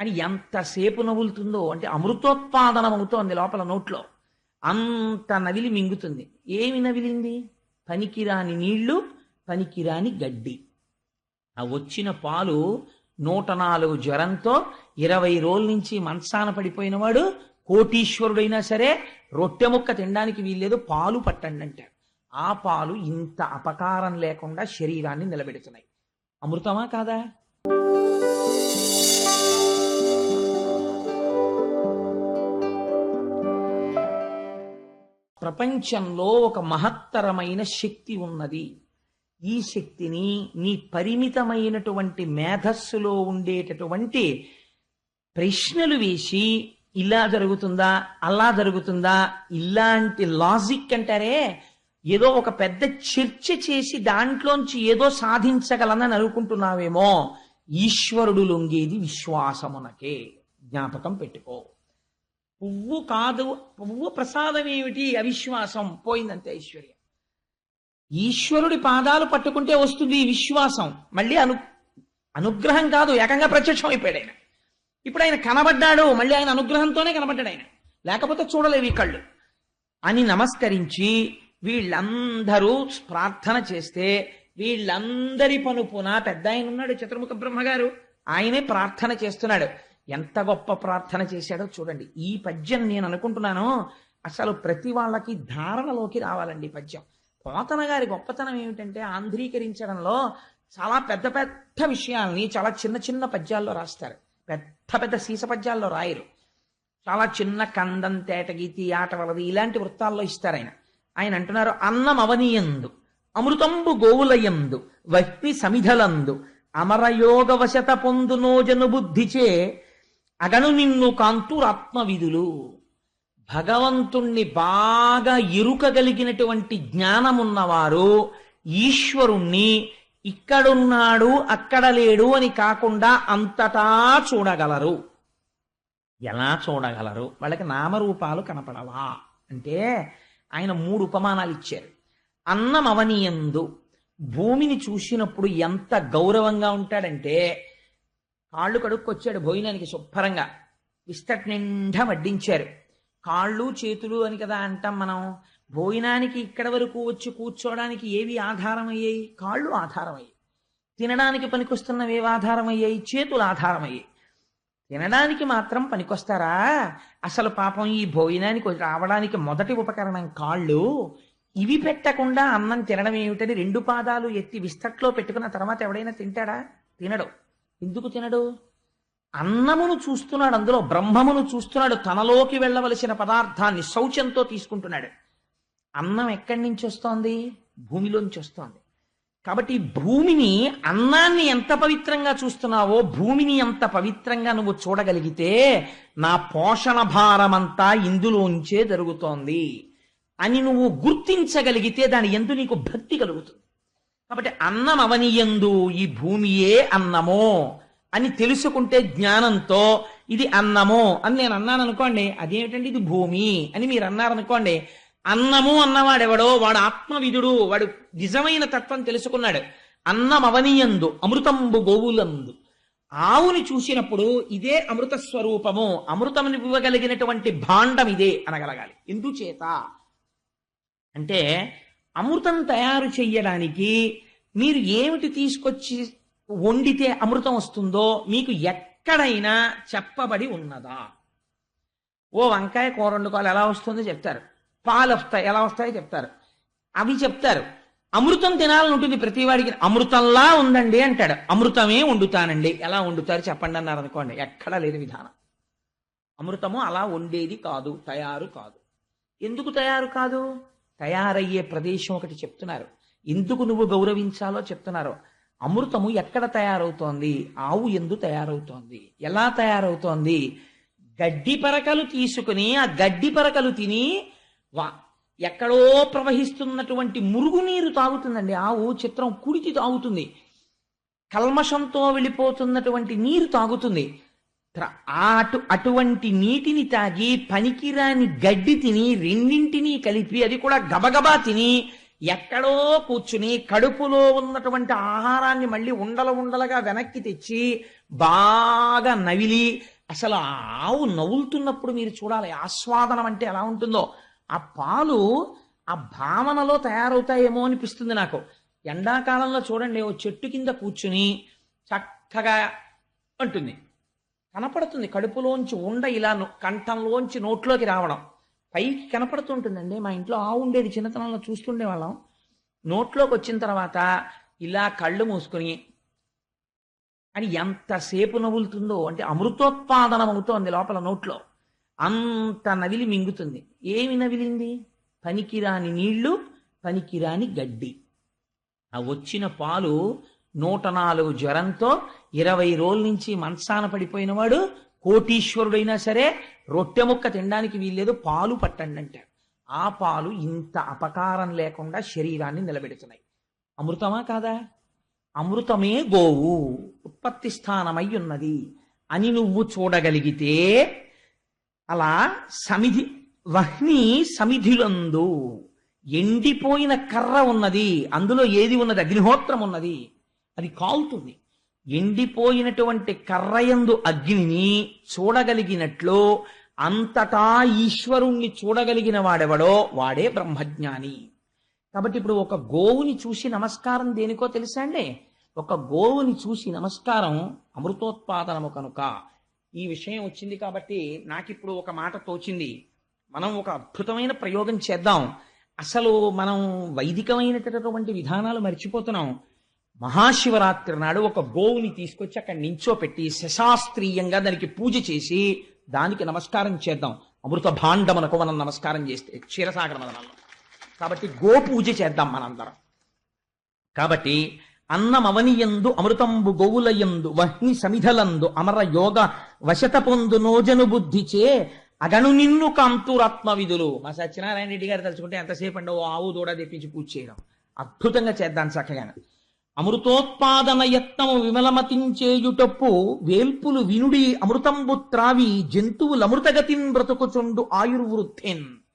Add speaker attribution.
Speaker 1: అని ఎంతసేపు నవ్వులుతుందో అంటే అమృతోత్పాదనం అవుతోంది లోపల నోట్లో. అంత నవిలి మింగుతుంది. ఏమి నవిలింది? పనికిరాని నీళ్ళు పనికిరాని గడ్డి. ఆ వచ్చిన పాలు నూట నాలుగు జ్వరంతో ఇరవై రోజుల నుంచి మంచాన పడిపోయినవాడు కోటీశ్వరుడైనా సరే రొట్టె ముక్క తినడానికి వీల్లేదు పాలు పట్టండి అంటారు ఆ పాలు ఇంత అపకారం లేకుండా శరీరాన్ని నిలబెడుతున్నాయి. అమృతమా కాదా? ప్రపంచంలో ఒక మహత్తరమైన శక్తి ఉన్నది. ఈ శక్తిని నీ పరిమితమైనటువంటి మేధస్సులో ఉండేటటువంటి ప్రశ్నలు వేసి ఇలా జరుగుతుందా అలా జరుగుతుందా ఇలాంటి లాజిక్ అంటారే ఏదో ఒక పెద్ద చర్చ చేసి దాంట్లోంచి ఏదో సాధించగలనని అనుకుంటున్నావేమో ఈశ్వరుడు లొంగేది విశ్వాసమునకే. జ్ఞాపకం పెట్టుకో. పువ్వు కాదు పువ్వు ప్రసాదం ఏమిటి? అవిశ్వాసం. పోయిందంతే ఐశ్వర్యం. ఈశ్వరుడి పాదాలు పట్టుకుంటే వస్తుంది ఈ విశ్వాసం. మళ్ళీ అను అనుగ్రహం కాదు ఏకంగా ప్రత్యక్షం అయిపోయాడు ఆయన. ఇప్పుడు ఆయన కనబడ్డాడు మళ్ళీ ఆయన అనుగ్రహంతోనే కనబడ్డాడు ఆయన. లేకపోతే చూడలేవి కళ్ళు. అని నమస్కరించి వీళ్ళందరూ ప్రార్థన చేస్తే వీళ్ళందరి పనుపున పెద్ద ఆయన ఉన్నాడు చతుర్ముఖ బ్రహ్మగారు. ఆయనే ప్రార్థన చేస్తున్నాడు. ఎంత గొప్ప ప్రార్థన చేశాడో చూడండి. ఈ పద్యం నేను అనుకుంటున్నాను అసలు ప్రతి వాళ్ళకి ధారణలోకి రావాలండి ఈ పద్యం. పోతన గారి గొప్పతనం ఏమిటంటే ఆంధ్రీకరించడంలో చాలా పెద్ద పెద్ద విషయాల్ని చాలా చిన్న చిన్న పద్యాల్లో రాస్తారు. పెద్ద పెద్ద సీస పద్యాల్లో రాయరు. చాలా చిన్న కందం తేటగీతి ఆట వలది ఇలాంటి వృత్తాల్లో ఇస్తారు ఆయన. ఆయన అంటున్నారు అన్నం అవనీయందు అమృతంబు గోవులయందు వహ్ని సమిధలందు అమరయోగవశత పొందునోజను బుద్ధిచే అగను నిన్ను కాంతురాత్మవిధులు భగవంతుణ్ణి బాగా ఎరుకగలిగినటువంటి జ్ఞానమున్నవారు ఈశ్వరుణ్ణి ఇక్కడున్నాడు అక్కడ లేడు అని కాకుండా అంతటా చూడగలరు. ఎలా చూడగలరు? వాళ్ళకి నామరూపాలు కనపడవా? అంటే ఆయన మూడు ఉపమానాలు ఇచ్చారు. అన్నం అవనీయందు భూమిని చూసినప్పుడు ఎంత గౌరవంగా ఉంటాడంటే కాళ్ళు కడుక్కొచ్చాడు భోజనానికి శుభ్రంగా. విస్తట్ నిండా వడ్డించారు. కాళ్ళు చేతులు అని కదా అంటాం మనం. భోజనానికి ఇక్కడ వరకు వచ్చి కూర్చోవడానికి ఏవి ఆధారమయ్యాయి? కాళ్ళు ఆధారమయ్యాయి. తినడానికి పనికొస్తున్నవి ఏవి ఆధారమయ్యాయి? చేతులు ఆధారమయ్యాయి. తినడానికి మాత్రం పనికొస్తారా? అసలు పాపం ఈ భోజనానికి రావడానికి మొదటి ఉపకరణం కాళ్ళు. ఇవి పెట్టకుండా అన్నం తినడం ఏమిటని రెండు పాదాలు ఎత్తి విస్తట్లో పెట్టుకున్న తర్వాత ఎవడైనా తింటాడా? తినడు. ఎందుకు తినడు? అన్నమును చూస్తున్నాడు అందులో బ్రహ్మమును చూస్తున్నాడు తనలోకి వెళ్ళవలసిన పదార్థాన్ని శౌచంతో తీసుకుంటున్నాడు. అన్నం ఎక్కడి నుంచి వస్తోంది? భూమిలోంచి వస్తోంది. కాబట్టి భూమిని అన్నాన్ని ఎంత పవిత్రంగా చూస్తున్నావో భూమిని ఎంత పవిత్రంగా నువ్వు చూడగలిగితే నా పోషణ భారమంతా ఇందులోంచే జరుగుతోంది. అని నువ్వు గుర్తించగలిగితే దాని ఎందు నీకు భక్తి కలుగుతుంది. కాబట్టి అన్నం అవనీయందు ఈ భూమియే అన్నమో అని తెలుసుకుంటే జ్ఞానంతో ఇది అన్నము అని నేను అన్నాను అనుకోండి అదేమిటండి ఇది భూమి అని మీరు అన్నారనుకోండి అన్నము అన్నవాడెవడో వాడు ఆత్మవిధుడు వాడు నిజమైన తత్వం తెలుసుకున్నాడు. అన్నం అవనీయందు అమృతంబు గోవులందు. ఆవుని చూసినప్పుడు ఇదే అమృత స్వరూపము అమృతం ఇవ్వగలిగినటువంటి భాండం ఇదే అనగలగాలి. ఎందుచేత? అంటే అమృతం తయారు చెయ్యడానికి మీరు ఏమిటి తీసుకొచ్చి వండితే అమృతం వస్తుందో మీకు ఎక్కడైనా చెప్పబడి ఉన్నదా? ఓ వంకాయ కూర వండుకోవాలి ఎలా వస్తుందో చెప్తారు. పాలు వస్తాయి ఎలా వస్తాయో చెప్తారు. అవి చెప్తారు. అమృతం తినాలని ఉంటుంది ప్రతి వాడికి అమృతంలా ఉందండి అంటాడు. అమృతమే వండుతానండి. ఎలా వండుతారు చెప్పండి అన్నారు అనుకోండి. ఎక్కడా లేదు విధానం. అమృతము అలా వండేది కాదు తయారు కాదు. ఎందుకు తయారు కాదు? తయారయ్యే ప్రదేశం ఒకటి చెప్తున్నారు. ఎందుకు నువ్వు గౌరవించాలో చెప్తున్నారు. అమృతము ఎక్కడ తయారవుతోంది? ఆవు ఎందు తయారవుతోంది. ఎలా తయారవుతోంది? గడ్డి పరకలు తీసుకుని ఆ గడ్డి పరకలు తిని వా ఎక్కడో ప్రవహిస్తున్నటువంటి మురుగునీరు తాగుతుందండి. ఆవు చిత్రం కుడికి తాగుతుంది. కల్మషంతో వెళ్ళిపోతున్నటువంటి నీరు తాగుతుంది. అటు అటువంటి నీటిని తాగి పనికిరాని గడ్డి తిని రెండింటినీ కలిపి అది కూడా గబగబా తిని ఎక్కడో కూర్చుని కడుపులో ఉన్నటువంటి ఆహారాన్ని మళ్ళీ ఉండల ఉండలుగా వెనక్కి తెచ్చి బాగా నవిలి అసలు ఆవు నవ్వులుతున్నప్పుడు మీరు చూడాలి ఆస్వాదనం అంటే ఎలా ఉంటుందో. ఆ పాలు ఆ భావనలో తయారవుతాయేమో అనిపిస్తుంది నాకు. ఎండాకాలంలో చూడండి ఓ చెట్టు కింద కూర్చుని చక్కగా ఉంటుంది. కనపడుతుంది కడుపులోంచి ఉండ ఇలా కంఠంలోంచి నోట్లోకి రావడం. పైకి కనపడుతుంటుందండి. మా ఇంట్లో ఆవు ఉండేది చిన్నతనంలో చూస్తుండే వాళ్ళం. నోట్లోకి వచ్చిన తర్వాత ఇలా కళ్ళు మూసుకుని అని ఎంతసేపు నవ్వులుతుందో అంటే అమృతోత్పాదనం అవుతోంది లోపల నోట్లో. అంత నవిలి మింగుతుంది. ఏమి నవిలింది? పనికిరాని నీళ్ళు పనికిరాని గడ్డి. ఆ వచ్చిన పాలు నూట నాలుగు జ్వరంతో ఇరవై రోజుల నుంచి మంచాన పడిపోయినవాడు కోటీశ్వరుడైనా సరే రొట్టె ముక్క తినడానికి వీల్లేదు పాలు పట్టండి అంటారు. ఆ పాలు ఇంత అపకారం లేకుండా శరీరాన్ని నిలబెడుతున్నాయి. అమృతమా కాదా? అమృతమే గోవు ఉత్పత్తి స్థానమై ఉన్నది. అని నువ్వు చూడగలిగితే అలా సమిధి వహ్ని సమిధిలందు ఎండిపోయిన కర్ర ఉన్నది అందులో ఏది ఉన్నది? అగ్నిహోత్రం ఉన్నది. అది కాలుతుంది. ఎండిపోయినటువంటి కర్రయందు అగ్నిని చూడగలిగినట్లు అంతటా ఈశ్వరుణ్ణి చూడగలిగిన వాడెవడో వాడే బ్రహ్మజ్ఞాని. కాబట్టి ఇప్పుడు ఒక గోవుని చూసి నమస్కారం దేనికో తెలుసా అండి? ఒక గోవుని చూసి నమస్కారం అమృతోత్పాదనము కనుక. ఈ విషయం వచ్చింది కాబట్టి నాకు ఇప్పుడు ఒక మాట తోచింది. మనం ఒక అద్భుతమైన ప్రయోగం చేద్దాం. అసలు మనం వైదికమైనటువంటి విధానాలు మర్చిపోతున్నాం. మహాశివరాత్రి నాడు ఒక గోవుని తీసుకొచ్చి అక్కడ నించోపెట్టి శశాస్త్రీయంగా దానికి పూజ చేసి దానికి నమస్కారం చేద్దాం. అమృత భాండమునకు మనం నమస్కారం చేస్తే క్షీరసాగర మదనంలో కాబట్టి గో పూజ చేద్దాం మనందరం. కాబట్టి అన్నమవనియందు అమృతంబు గోవులయందు వహ్ని సమిధలందు అమర యోగ వశత పొందు నోజను బుద్ధిచే అగను నిన్ను కాంతురాత్మ విధులు. మా సత్యనారాయణ రెడ్డి గారు తలుచుకుంటే ఎంతసేపు అండి ఓ ఆవు దూడ తెప్పించి పూజ చేయడం. అద్భుతంగా చేద్దాం చక్కగానే. అమృతోత్పాదన యత్నము విమలమతించేయుటప్పు వేల్పులు వినుడి అమృతంబు త్రావి జంతువులమృతగతిన్ బ్రతుకుచుండు ఆయుర్వృద్ధేన్.